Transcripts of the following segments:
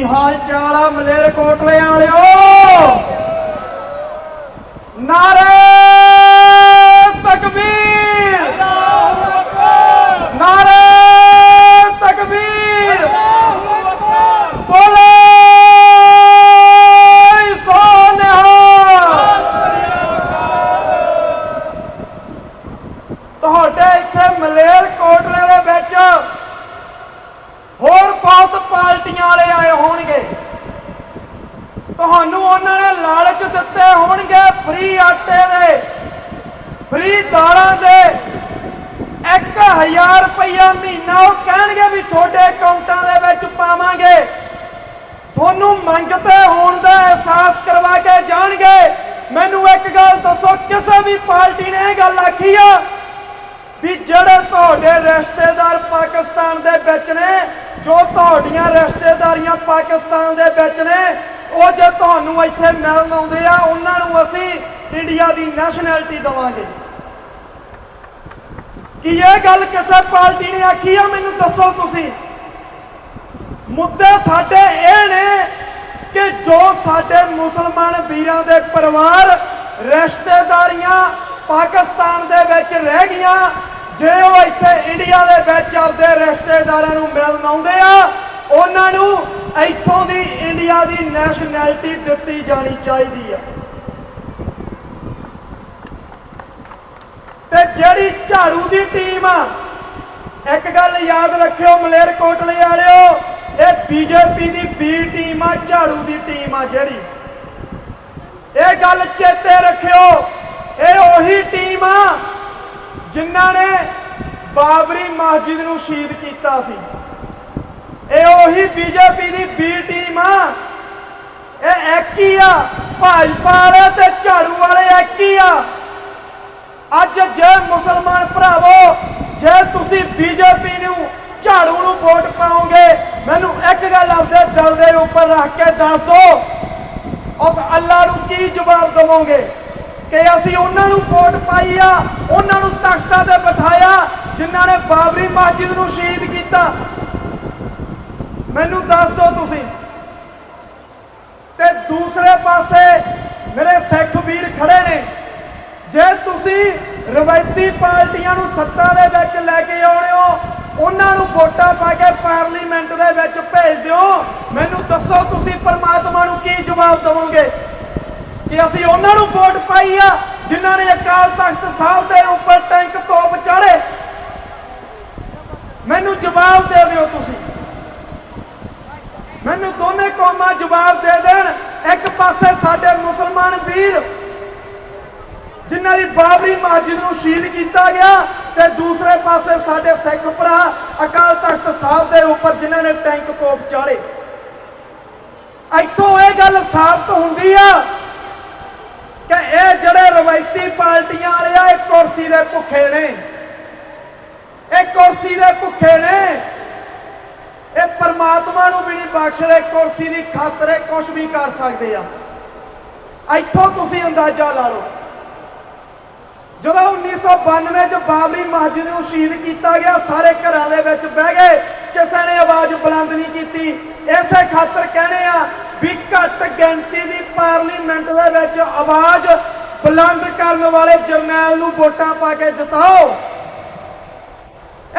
ਕੀ ਹਾਲ ਚਾਲ ਆ ਮਲੇਰਕੋਟਲੇ ਵਾਲਿਓ? ਨਾਰੇ ਤਕਬੀਰ! ਨਾਰੇ ਤਕਬੀਰ! ਬੋਲੇ ਤੁਹਾਡੇ ਇੱਥੇ ਮਲੇਰਕੋਟਲੇ ਦੇ ਵਿੱਚ ਹੋਰ ਬਹੁਤ ਪਾਰਟੀਆਂ ਵਾਲੇ ਆਏ ਹੋਣਗੇ। ਤੁਹਾਨੂੰ ਉਹਨਾਂ ਨੇ ਲਾਲਚ ਦਿੱਤੇ ਹੋਣਗੇ ਫ੍ਰੀ ਆਟੇ ਦੇ, ਫ੍ਰੀ ਦਾਲਾਂ ਦੇ। 1000 ਰੁਪਇਆ ਮਹੀਨਾ ਉਹ ਕਹਿਣਗੇ ਵੀ ਤੁਹਾਡੇ ਅਕਾਊਂਟਾਂ ਦੇ ਵਿੱਚ ਪਾਵਾਂਗੇ। ਤੁਹਾਨੂੰ ਮੰਗਤੇ ਹੋਣ ਦਾ ਅਹਿਸਾਸ ਕਰਵਾ ਕੇ ਜਾਣਗੇ। ਮੈਨੂੰ ਇੱਕ ਗੱਲ ਦੱਸੋ, ਕਿਸੇ ਵੀ ਪਾਰਟੀ ਨੇ ਇਹ ਗੱਲ ਆਖੀ ਆ ਵੀ ਜਿਹੜੇ ਤੁਹਾਡੇ ਰਿਸ਼ਤੇਦਾਰ ਪਾਕਿਸਤਾਨ ਦੇ ਵਿੱਚ ਨੇ, ਜੋ ਤੁਹਾਡੀਆਂ ਰਿਸ਼ਤੇਦਾਰੀਆਂ ਪਾਕਿਸਤਾਨ ਦੇ ਵਿੱਚ ਨੇ, ਉਹ ਜੇ ਤੁਹਾਨੂੰ ਇੱਥੇ ਮਿਲਣ ਆਉਂਦੇ ਆ, ਉਹਨਾਂ ਨੂੰ ਅਸੀਂ ਇੰਡੀਆ ਦੀ ਨੈਸ਼ਨੈਲਿਟੀ ਦਵਾਂਗੇ। ਕੀ ਇਹ ਗੱਲ ਕਿਸੇ ਪਾਰਟੀ ਨੇ ਆਖੀ ਆ? ਮੈਨੂੰ ਦੱਸੋ ਤੁਸੀਂ। ਮੁੱਦੇ ਸਾਡੇ ਇਹ ਨੇ ਕਿ ਜੋ ਸਾਡੇ ਮੁਸਲਮਾਨ ਵੀਰਾਂ ਦੇ ਪਰਿਵਾਰ ਰਿਸ਼ਤੇਦਾਰੀਆਂ ਪਾਕਿਸਤਾਨ ਦੇ ਵਿੱਚ ਰਹਿ ਗਈਆਂ ਜੇ ਉਹ ਇੱਥੇ ਇੰਡੀਆ ਦੇ ਵਿੱਚ ਆਪਦੇ ਰਿਸ਼ਤੇਦਾਰਾਂ ਨੂੰ ਮਿਲਣ ਆਉਂਦੇ ਆ, ਉਹਨਾਂ ਨੂੰ ਇੱਥੋਂ ਦੀ ਇੰਡੀਆ ਦੀ ਨੈਸ਼ਨੈਲਿਟੀ ਦਿੱਤੀ ਜਾਣੀ ਚਾਹੀਦੀ ਆ। ਤੇ ਜਿਹੜੀ ਝਾੜੂ ਦੀ ਟੀਮ ਆ, ਇੱਕ ਗੱਲ ਯਾਦ ਰੱਖਿਓ ਮਲੇਰ ਕੋਟਲੇ ਵਾਲਿਓ, ਇਹ ਬੀਜੇਪੀ ਦੀ ਬੀ ਟੀਮ ਆ, ਝਾੜੂ ਦੀ ਟੀਮ ਆ ਜਿਹੜੀ। ਇਹ ਗੱਲ ਚੇਤੇ ਰੱਖਿਓ, ਇਹ ਉਹੀ ਟੀਮ ਆ ਜਿਨ੍ਹਾਂ ਨੇ ਬਾਬਰੀ ਮਸਜਿਦ ਨੂੰ ਸ਼ਹੀਦ ਕੀਤਾ ਸੀ। ਇਹ ਉਹੀ ਬੀਜੇਪੀ ਦੀ ਬੀ ਟੀਮ ਆ। ਇਹ ਇੱਕ ਹੀ ਆ। ਭਾਜਪਾ ਵਾਲੇ ਤੇ ਝਾੜੂ ਵਾਲੇ ਇੱਕ ਹੀ ਆ। ਅੱਜ ਜੇ ਮੁਸਲਮਾਨ ਭਰਾਵੋ, ਜੇ ਤੁਸੀਂ ਬੀਜੇਪੀ ਨੂੰ ਝਾੜੂ ਨੂੰ ਵੋਟ ਪਾਓਗੇ, ਮੈਨੂੰ ਇੱਕ ਗੱਲ ਆਪਦੇ ਦਿਲ ਦੇ ਉੱਪਰ ਰੱਖ ਕੇ ਦੱਸ ਦਿਓ ਉਸ ਅੱਲਾ ਨੂੰ ਕੀ ਜਵਾਬ ਦਵੋਗੇ? ਕਿ ਅਸੀਂ ਉਹਨਾਂ ਨੂੰ ਵੋਟ ਪਾਈ ਆ, ਉਹਨਾਂ ਨੂੰ ਤਖਤਾਂ ਤੇ ਬਿਠਾਇਆ, ਜਿਨ੍ਹਾਂ ਨੇ ਬਾਬਰੀ ਮਸਜਿਦ ਨੂੰ ਸ਼ਹੀਦ ਕੀਤਾ। ਮੈਨੂੰ ਦੱਸ ਦਿਓ ਤੁਸੀਂ। ਤੇ ਦੂਸਰੇ ਪਾਸੇ ਮੇਰੇ ਸਿੱਖ ਵੀਰ ਖੜੇ ਨੇ। ਜੇ ਤੁਸੀਂ ਰਵਾਇਤੀ ਪਾਰਟੀਆਂ ਨੂੰ ਸੱਤਾ ਦੇ ਵਿੱਚ ਲੈ ਕੇ ਆਉਣੇ ਹੋ, ਉਹਨਾਂ ਨੂੰ ਵੋਟਾਂ ਪਾ ਕੇ ਪਾਰਲੀਮੈਂਟ ਦੇ ਵਿੱਚ ਭੇਜ ਦਿਓ। ਮੈਨੂੰ ਦੱਸੋ ਤੁਸੀਂ ਪਰਮਾਤਮਾ ਨੂੰ ਕੀ ਜਵਾਬ ਦਵੋਗੇ? ਕਿ ਅਸੀਂ ਉਹਨਾਂ ਨੂੰ ਵੋਟ ਪਾਈ ਆ ਜਿਨ੍ਹਾਂ ਨੇ ਅਕਾਲ ਤਖਤ ਸਾਹਿਬ ਦੇ ਉੱਪਰ ਟੈਂਕ ਤੋਪ ਚਾੜੇ ਮੈਨੂੰ ਜਵਾਬ ਦੇ ਦਿਓ ਤੁਸੀਂ। ਮੈਨੂੰ ਦੋਨੇ ਕੌਮਾਂ ਜਵਾਬ ਦੇ ਦੇਣ। ਇੱਕ ਪਾਸੇ ਸਾਡੇ ਮੁਸਲਮਾਨ ਵੀਰ, ਜਿਨ੍ਹਾਂ ਦੀ ਬਾਬਰੀ ਮਸਜਿਦ ਨੂੰ ਸ਼ਹੀਦ ਕੀਤਾ ਗਿਆ ਤੇ ਦੂਸਰੇ ਪਾਸੇ ਸਾਡੇ ਸਿੱਖ ਭਰਾ ਅਕਾਲ ਤਖਤ ਸਾਹਿਬ ਦੇ ਉੱਪਰ ਜਿਨ੍ਹਾਂ ਨੇ ਟੈਂਕ ਤੋਪ ਚਾੜੇ ਇੱਥੋਂ ਇਹ ਗੱਲ ਸਾਬਤ ਹੁੰਦੀ ਆ ਜਿਹੜੇ ਰਵਾਇਤੀ ਪਾਰਟੀਆਂ ਵਾਲੇ ਆ ਇਹ ਕੁਰਸੀ ਦੇ ਭੁੱਖੇ ਨੇ। ਇਹ ਕੁਰਸੀ ਦੇ ਭੁੱਖੇ ਨੇ। ਇਹ ਪਰਮਾਤਮਾ ਨੂੰ ਵੀ ਨਹੀਂ ਬਖਸ਼ਦੇ, ਕੁਰਸੀ ਦੀ ਖਾਤਰ ਕੁਝ ਵੀ ਕਰ ਸਕਦੇ ਆ। ਇੱਥੋਂ ਤੁਸੀਂ ਅੰਦਾਜ਼ਾ ਲਾ ਲਓ। ਜਦੋਂ 1992 ਚ ਬਾਬਰੀ ਮਸਜਿਦ ਨੂੰ ਸ਼ਹੀਦ ਕੀਤਾ ਗਿਆ, ਸਾਰੇ ਘਰਾਂ ਦੇ ਵਿੱਚ ਬਹਿ ਗਏ। ਕਿਸੇ ਨੇ ਆਵਾਜ਼ ਬੁਲੰਦ ਨਹੀਂ ਕੀਤੀ। ਇਸੇ ਖਾਤਰ ਕਹਿੰਦੇ ਆ ਵੀ ਘੱਟ ਗਿਣਤੀ ਦੀ ਪਾਰਲੀਮੈਂਟ ਦੇ ਵਿੱਚ ਆਵਾਜ਼ ਬੁਲੰਦ ਕਰਨ ਵਾਲੇ ਜਰਨੈਲ ਨੂੰ ਵੋਟਾਂ ਪਾ ਕੇ ਜਿਤਾਓ।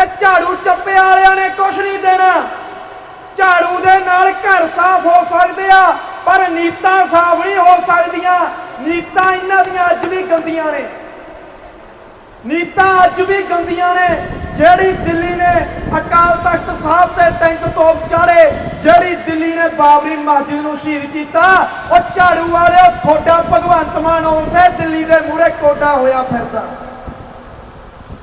ਇਹ ਝਾੜੂ ਚੱਪੇ ਵਾਲਿਆਂ ਨੇ ਕੁਝ ਨਹੀਂ ਦੇਣਾ। ਝਾੜੂ ਦੇ ਨਾਲ ਘਰ ਸਾਫ਼ ਹੋ ਸਕਦੇ ਆ, ਪਰ ਨੀਤਾਂ ਸਾਫ਼ ਨਹੀਂ ਹੋ ਸਕਦੀਆਂ। ਨੀਤਾਂ ਇਹਨਾਂ ਦੀਆਂ ਅੱਜ ਵੀ ਗੰਦੀਆਂ ਨੇ। ਨੀਤਾਂ ਅੱਜ ਵੀ ਗੰਦੀਆਂ ਨੇ। ਜਿਹੜੀ ਦਿੱਲੀ ਨੇ ਅਕਾਲ ਤਖਤ ਸਾਹਿਬ ਤੇ ਟੈਂਕ ਤੋਪ ਚਾੜੇ ਜਿਹੜੀ ਦਿੱਲੀ ਬਾਬਰੀ ਮਸਜਿਦ ਨੂੰ ਸ਼ਹੀਦ ਕੀਤਾ, ਉਹ ਝਾੜੂ ਵਾਲਿਓ ਤੁਹਾਡਾ ਭਗਵੰਤ ਮਾਨ ਉਸੇ ਦਿੱਲੀ ਦੇ ਮੂਹਰੇ ਕੋਡਾ ਹੋਇਆ ਫਿਰਦਾ।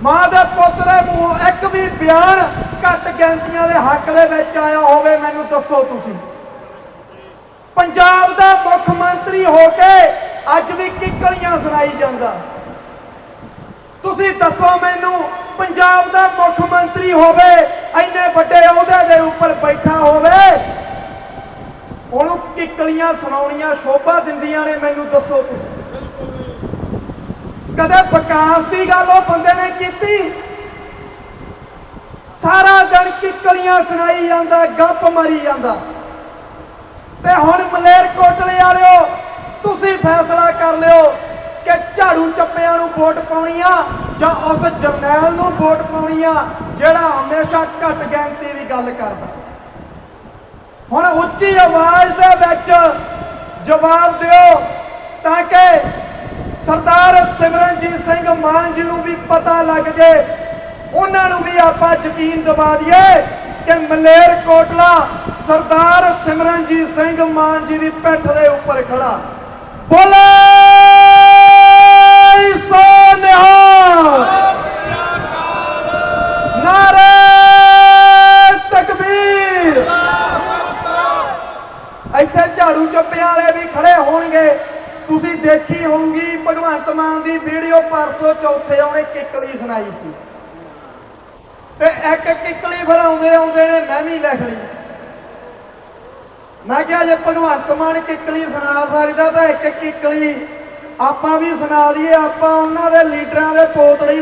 ਮਾਂ ਦੇ ਪੁੱਤ ਦੇ ਮੂੰਹ ਇੱਕ ਵੀ ਬਿਆਨ ਘੱਟ ਗਿਣਤੀਆਂ ਦੇ ਹੱਕ ਦੇ ਵਿੱਚ ਆਇਆ ਹੋਵੇ, ਮੈਨੂੰ ਦੱਸੋ ਤੁਸੀਂ। ਪੰਜਾਬ ਦਾ ਮੁੱਖ ਮੰਤਰੀ ਹੋ ਕੇ ਅੱਜ ਵੀ ਕਿੱਕਲੀਆਂ ਸੁਣਾਈ ਜਾਂਦਾ? ਤੁਸੀਂ ਦੱਸੋ ਮੈਨੂੰ, ਪੰਜਾਬ ਦਾ ਮੁੱਖ ਮੰਤਰੀ ਹੋਵੇ, ਇੰਨੇ ਵੱਡੇ ਅਹੁਦੇ ਦੇ ਉੱਪਰ ਬੈਠਾ ਹੋਵੇ ਉਹਨੂੰ ਕਿੱਕਲੀਆਂ ਸੁਣਾਉਣੀਆਂ ਸ਼ੋਭਾ ਦਿੰਦੀਆਂ ਨੇ, ਮੈਨੂੰ ਦੱਸੋ ਤੁਸੀਂ। ਕਦੇ ਵਿਕਾਸ ਦੀ ਗੱਲ ਉਹ ਬੰਦੇ ਨੇ ਕੀਤੀ? ਸਾਰਾ ਦਿਨ ਕਿੱਕਲੀਆਂ ਸੁਣਾਈ ਜਾਂਦਾ, ਗੱਪ ਮਾਰੀ ਜਾਂਦਾ। ਤੇ ਹੁਣ ਮਲੇਰ ਕੋਟਲੇ ਵਾਲਿਓ, ਤੁਸੀਂ ਫੈਸਲਾ ਕਰ ਲਿਓ ਕਿ ਝਾੜੂ ਚੱਪਿਆਂ ਨੂੰ ਵੋਟ ਪਾਉਣੀ ਆ ਜਾਂ ਉਸ ਜਰਨੈਲ ਨੂੰ ਵੋਟ ਪਾਉਣੀ ਆ ਜਿਹੜਾ ਹਮੇਸ਼ਾ ਘੱਟ ਗਿਣਤੀ ਦੀ ਗੱਲ ਕਰਦਾ। ਹੁਣ ਉੱਚੀ ਆਵਾਜ਼ ਦੇ ਵਿੱਚ ਜਵਾਬ ਦਿਓ ਤਾਂ ਕਿ ਸਰਦਾਰ ਸਿਮਰਨਜੀਤ ਸਿੰਘ ਮਾਨ ਜੀ ਨੂੰ ਵੀ ਪਤਾ ਲੱਗ ਜੇ, ਉਹਨਾਂ ਨੂੰ ਵੀ ਆਪਾਂ ਯਕੀਨ ਦਿਵਾ ਦਈਏ ਕਿ ਮਲੇਰ ਕੋਟਲਾ ਸਰਦਾਰ ਸਿਮਰਨਜੀਤ ਸਿੰਘ ਮਾਨ ਜੀ ਦੀ ਪਿੱਠ ਦੇ ਉੱਪਰ ਖੜਾ। ਬੋਲੇ ਸੋ ਨਿਹਾਲ ਨਾਰੇ ਤਕਬੀਰ ਇੱਥੇ ਝਾੜੂ ਚੱਪਿਆਂ ਵਾਲੇ ਵੀ ਖੜੇ ਹੋਣਗੇ। ਤੁਸੀਂ ਦੇਖੀ ਹੋਊਗੀ, ਭਗਵੰਤ ਮਾਨ ਦੀ ਵੀਡੀਓ ਪਰਸੋਂ ਚੌਥੇ ਉਹਨੇ ਕਿੱਕਲੀ ਸੁਣਾਈ ਸੀ। ਤੇ ਇੱਕ ਕਿੱਕਲੀ ਫਿਰ ਆਉਂਦੇ ਆਉਂਦੇ ਨੇ, ਮੈਂ ਵੀ ਲਿਖ ਲਈ। ਮੈਂ ਕਿਹਾ, ਜੇ ਭਗਵੰਤ ਮਾਨ ਕਿੱਕਲੀ ਸੁਣਾ ਸਕਦਾ ਤਾਂ ਇੱਕ ਕਿੱਕਲੀ ਆਪਾਂ ਵੀ ਸੁਣਾ ਲਈਏ, ਆਪਾਂ ਉਹਨਾਂ ਦੇ ਲੀਡਰਾਂ ਦੇ ਪੋਤੜੇ